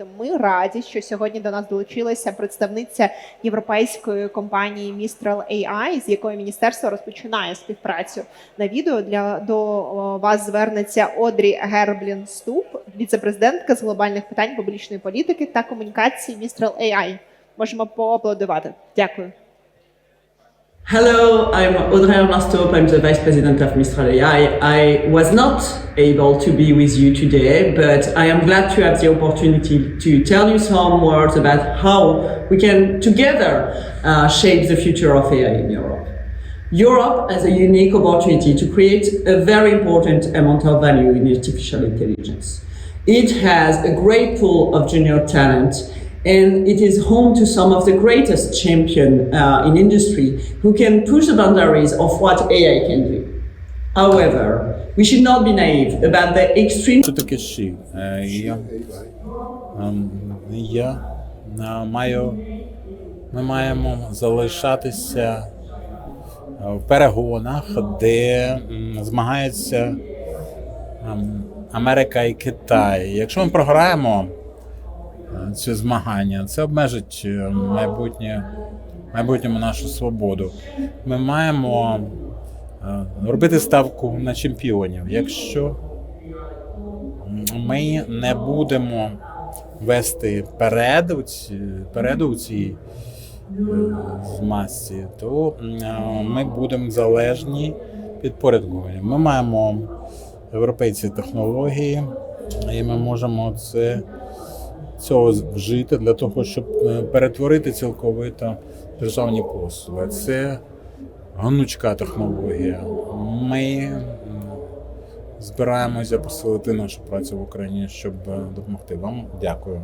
Тому ми раді, що сьогодні до нас долучилася представниця європейської компанії Mistral AI, з якою міністерство розпочинає співпрацю на відео. Для до вас звернеться Одрі Герблін Ступ, віцепрезидентка з глобальних питань публічної політики та комунікації Mistral AI. Можемо поаплодувати. Дякую. Hello, I'm Audrey Armastop. I'm the Vice President of Mistral AI. I was not able to be with you today, but I am glad to have the opportunity to tell you some words about how we can together uh, shape the future of AI in Europe. Europe has a unique opportunity to create a very important amount of value in artificial intelligence. It has a great pool of junior talent and it is home to some of the greatest champions uh, in industry who can push the boundaries of what AI can do. However, we should not be naive about the extreme Що таке ші? Е, Я, ем, я е, маю, ми маємо залишатися е, в перегонах, де змагаються ем, Америка і Китай. Якщо ми програємо е, ці змагання, це обмежить е, майбутнє, майбутньому нашу свободу. Ми маємо е, робити ставку на чемпіонів. Якщо ми не будемо вести перед переду у цій е, масці, то ми будемо залежні підпорядковані. Ми маємо європейські технології, і ми можемо це цього вжити для того, щоб е, перетворити цілковито державні послуги. Це гнучка технологія. Ми збираємося посилити нашу працю в Україні, щоб е, допомогти вам. Дякую.